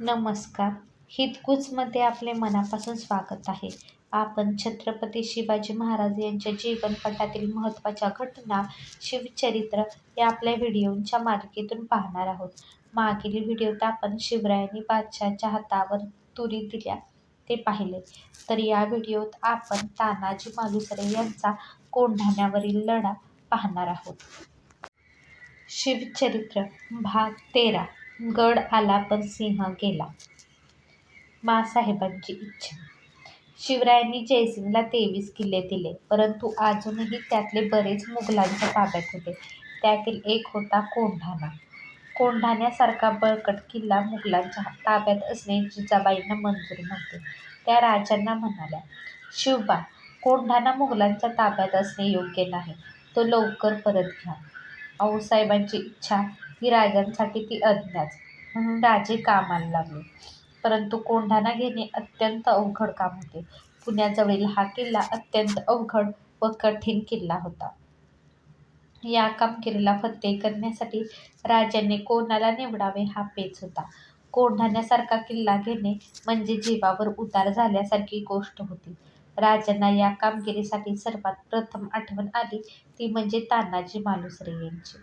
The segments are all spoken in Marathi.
नमस्कार. हितगुजमध्ये आपले मनापासून स्वागत आहे. आपण छत्रपती शिवाजी महाराज यांच्या जीवनपटातील महत्त्वाच्या घटना शिवचरित्र या आपल्या व्हिडिओंच्या मालिकेतून पाहणार आहोत. मागील व्हिडिओत आपण शिवरायांनी बादशहाच्या हातावर तुरी दिल्या ते पाहिले. तर या व्हिडिओत आपण तानाजी मालुसरे यांचा कोंढाण्यावरील लढा पाहणार आहोत. शिवचरित्र भाग तेरा. गड आला पण सिंह गेला. मासाहेबांची इच्छा. शिवरायांनी जयसिंगला तेवीस किल्ले दिले परंतु अजूनही त्यातले बरेच मुघलांच्या ताब्यात होते. त्यातील एक होता कोंढाणा. कोंढाण्यासारखा बळकट किल्ला मुघलांच्या ताब्यात असणे जिजाबाईंना मंजूर नव्हते. त्या राजांना म्हणाल्या शिवबा कोंढाणा मुघलांच्या ताब्यात असणे योग्य नाही. तो लवकर परत घ्या. आऊसाहेबांची इच्छा ही राजांसाठी ती अज्ञाच म्हणून राजे कामाला लागले. परंतु कोंढाणा घेणे अत्यंत अवघड काम होते. पुण्याजवळील हा किल्ला अत्यंत अवघड व कठीण किल्ला होता. या कामगिरीला फत्ते करण्यासाठी राजांनी कोणाला निवडावे हा पेच होता. कोंढाण्यासारखा किल्ला घेणे म्हणजे जीवावर उतार झाल्यासारखी गोष्ट होती. राजांना या कामगिरीसाठी सर्वात प्रथम आठवण आली ती म्हणजे तानाजी मालुसरे यांची.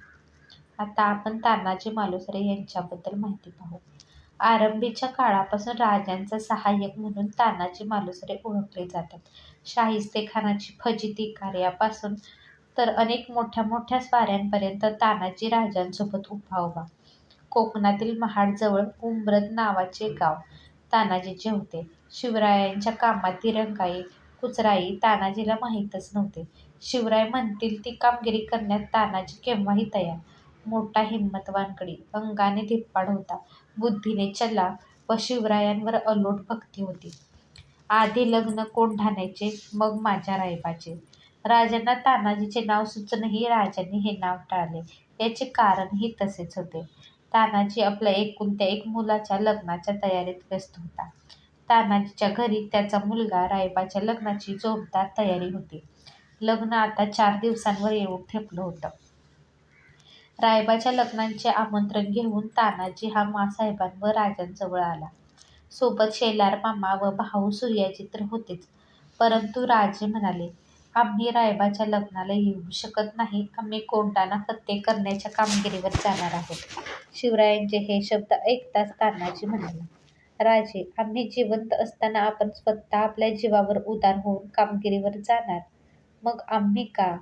आता आपण तानाजी मालुसरे यांच्याबद्दल माहिती पाहू. आरंभीच्या काळापासून राजांचा सहाय्यक म्हणून तानाजी मालुसरे ओळखले जातात. शाहिस्तेखानाची फजिती कार्यापासून तर अनेक मोठ्या मोठ्या स्वाऱ्यांपर्यंत तानाजी राजांसोबत उभा उभा. कोकणातील महाडजवळ उंब्रज नावाचे गाव तानाजीचे होते. शिवरायांच्या कामात तिरंगाई कुचराई तानाजीला माहीतच नव्हते. शिवराय म्हणतील ती कामगिरी करण्यात तानाजी केव्हाही तयार. मोठा हिंमतवानकडी अंगाने धिप्पाड होता. बुद्धीने चला व शिवरायांवर अलोट भक्ती होती. आधी लग्न कोंढाण्याचे मग माझ्या रायबाचे. राजांना तानाजीचे नाव सुचूनही राजांनी हे नाव टाळले. याचे कारणही तसेच होते. तानाजी आपल्या एकुलत्या एक मुलाच्या लग्नाच्या तयारीत व्यस्त होता. तानाजीच्या घरी त्याचा मुलगा रायबाच्या लग्नाची जोरदार तयारी होती. लग्न आता चार दिवसांवर येऊन ठेपलं होतं. रायबाच्या लग्नाचे आमंत्रण घेऊन तानाजी हा मासाहेबांवर राजांजवळ आला. सोबत शेलार मामा व भाऊ सूर्याजी तर होतेच. परंतु राजे म्हणाले आम्ही रायबाच्या लग्नाला येऊ शकत नाही. आम्ही कोंढाणा फत्ते करण्याच्या कामगिरीवर जाणार आहोत. शिवरायांचे हे शब्द ऐकताच तानाजी म्हणाला राजे आम्ही जिवंत असताना आपण स्वतः आपल्या जीवावर उदार होऊन कामगिरीवर जाणार. मग आम्ही का?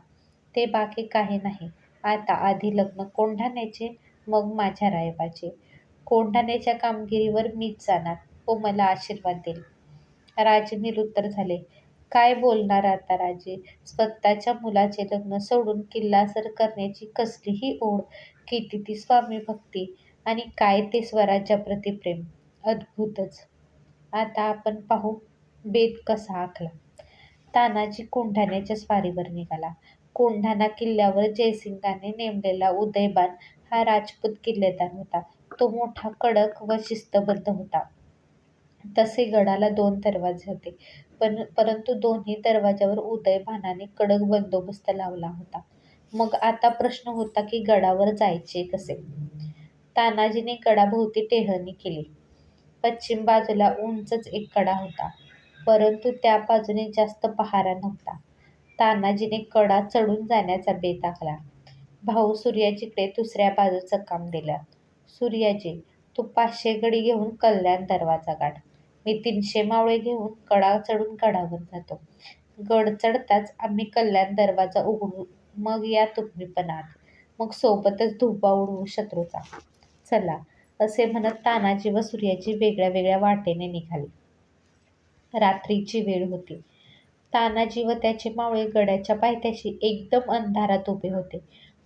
ते बाकी काही नाही. आता आधी लग्न कोंढाण्याचे मग माझ्या रायबाचे. कोंढाण्याच्या कामगिरीवर मीच जाणार तो मला आशीर्वाद देईल. राजे निरुत्तर झाले. काय बोलणार आता राजे? स्वतःच्या मुलाचे लग्न सोडून किल्ला सर करण्याची कसलीही ओढ किती ती स्वामी भक्ती आणि काय ते स्वराज्याप्रती प्रेम. अद्भुतच. आता आपण पाहू बेत कसा आखला. तानाजी कोंढाण्याच्या स्वारीवर निघाला. कोंढाणा किल्ल्यावर जयसिंगाने नेमलेला उदयबान हा राजपूत किल्लेदार होता. तो मोठा कडक व शिस्तबद्ध होता. तसे गडाला दोन दरवाजे होते. पण परंतु दोन्ही दरवाजावर उदयबानाने कडक बंदोबस्त लावला होता. मग आता प्रश्न होता की गडावर जायचे कसे? तानाजीने गडाभोवती टेहळणी केली. पश्चिम बाजूला उंचच एक कडा होता. परंतु त्या बाजूने जास्त पहारा नव्हता. तानाजीने कडा चढून जाण्याचा बेत आखला भाऊ सूर्याजीकडे दुसऱ्या बाजूचं काम दिलं. सूर्याजी तू पाचशे गडी घेऊन कल्याण दरवाजा गाठ मी तीनशे मावळे घेऊन कडा चढून गडावर जातो. गड चढताच आम्ही कल्याण दरवाजा उघडू. मग या तुम्ही पण आत मग सोबतच धुपा उडवू शत्रूचा. चला असे म्हणत तानाजी व सूर्याजी वेगळ्या वेगळ्या वाटेने निघाले. रात्रीची वेळ होती. तानाजी व त्याचे मावळे गडाच्या पायथ्याशी एकदम अंधारात उभे होते.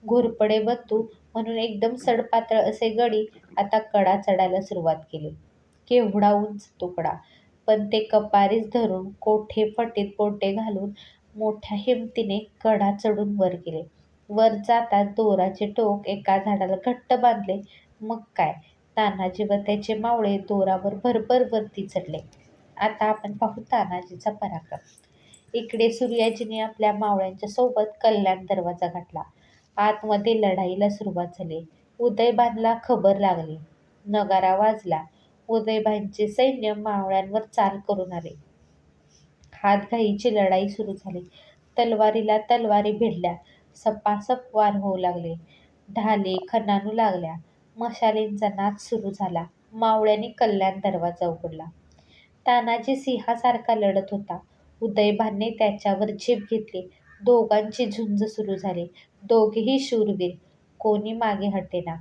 घोरपडे बत्तू म्हणून एकदम सडपातळ असे गडी आता कडा चढायला सुरुवात केली. केवढा उंच तुकडा. पण ते कपारीस धरून कोठे फटीत बोटे घालून मोठ्या हिमतीने कडा चढून वर गेले. वर जाताच दोराचे टोक एका झाडाला घट्ट बांधले. मग काय? तानाजी व त्याचे मावळे दोरावर भरभर वरती चढले. आता आपण पाहू तानाजीचा पराक्रम. इकडे सूर्याजीने आपल्या मावळ्यांच्या सोबत कल्याण दरवाजा गाठला आतमध्ये लढाईला सुरुवात झाली उदयभानला खबर लागली नगारा वाजला उदयभानचे सैन्य मावळ्यांवर चाल करून आले. हातघाईची लढाई सुरू झाली. तलवारीला तलवारी भिडल्या. सपासप वार होऊ लागले. ढाले खणानू लागल्या. मशालींचा नाच सुरू झाला. मावळ्यांनी कल्याण दरवाजा उघडला. तानाजी सिंहासारखा लढत होता. उदयभानने त्याच्यावर झेप घेतली. दोघांची झुंज सुरू झाली. दोघेही शूरवीर. कोणी मागे हटेना.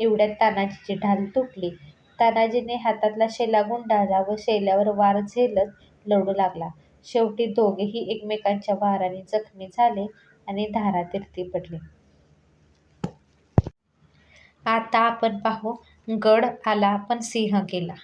एवढ्यात तानाजीची ढाल तुटली. तानाजीने हातातला शेला गुंडाळला व शेल्यावर वार झेलत लढू लागला. शेवटी दोघेही एकमेकांच्या वाराने जखमी झाले आणि धारातीर्थी पडले. आता आपण पाहू गड आला पण सिंह गेला.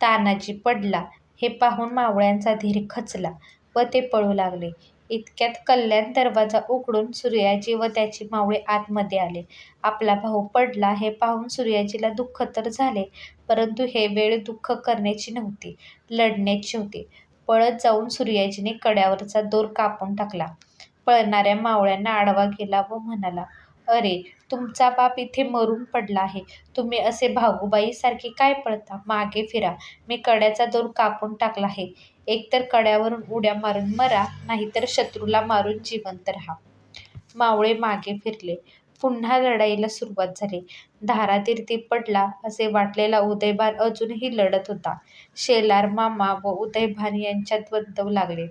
तानाजी पडला हे पाहून मावळ्यांचा धीर खचला व ते पळू लागले. इतक्यात कल्याण दरवाजा उघडून सूर्याजी व त्याची मावळे आतमध्ये आले. आपला भाऊ पडला हे पाहून सूर्याजीला दुःख तर झाले, परंतु हे वेळ दुःख करण्याची नव्हती, लढण्याची होती. पळत जाऊन सूर्याजीने कड्यावरचा दोर कापून टाकला. पळणाऱ्या मावळ्यांना आडवा गेला व म्हणाला, अरे, तुमचा बाप इथे मरून पडला आहे. तुम्ही असे भागूबाईसारखे काय पळता? मागे फिरा. मी कड्याचा दोर कापून टाकला आहे. एकतर कड्यावरून उड्या मारून मरा, नाहीतर शत्रूला मारून जिवंत राहा. मावळे मागे फिरले. पुन्हा लढाईला सुरुवात झाली. धारातीर्थी पडला असे वाटलेला उदयभान अजूनही लढत होता. शेलारमामा व उदयभान यांच्यात द्वंद्व लागले.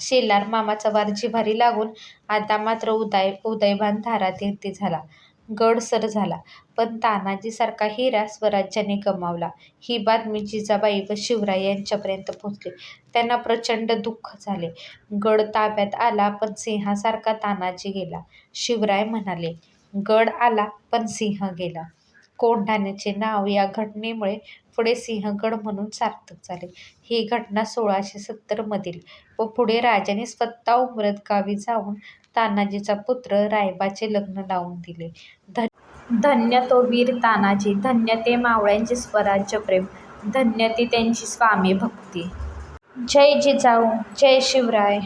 शेलार मामाचा वारजीभारी लागून आता मात्र उदय उदयभान धारातीर्थी झाला. गड सर झाला. पण तानाजीसारखा हिरा स्वराज्याने गमावला ही बातमी जिजाबाई व शिवराय यांच्यापर्यंत पोहोचली त्यांना प्रचंड दुःख झाले. गड ताब्यात आला पण सिंहासारखा तानाजी गेला. शिवराय म्हणाले, गड आला पण सिंह गेला. कोंढाण्याचे नाव या घटनेमुळे पुढे सिंहगड म्हणून सार्थक झाले. ही घटना सोळाशे सत्तर मधील व पुढे राजाने स्वतः उमरगा जाऊन तानाजीचा पुत्र रायबाचे लग्न लावून दिले. धन्य तो वीर तानाजी, धन्य ते मावळ्यांचे स्वराज्यप्रेम, धन्य ती त्यांची स्वामीभक्ती. जय जिजाऊ, जय शिवराय.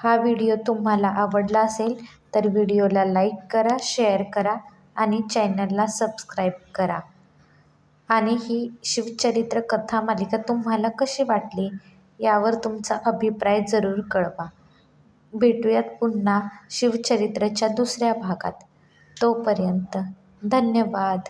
हा व्हिडिओ तुम्हाला आवडला असेल तर व्हिडिओला लाईक करा, शेअर करा आणि चॅनलला सबस्क्राईब करा. आणि ही शिवचरित्र कथा मालिका तुम्हाला कशी वाटली यावर तुमचा अभिप्राय जरूर कळवा. भेटूयात पुन्हा शिवचरित्रच्या दुसऱ्या भागात. तोपर्यंत धन्यवाद.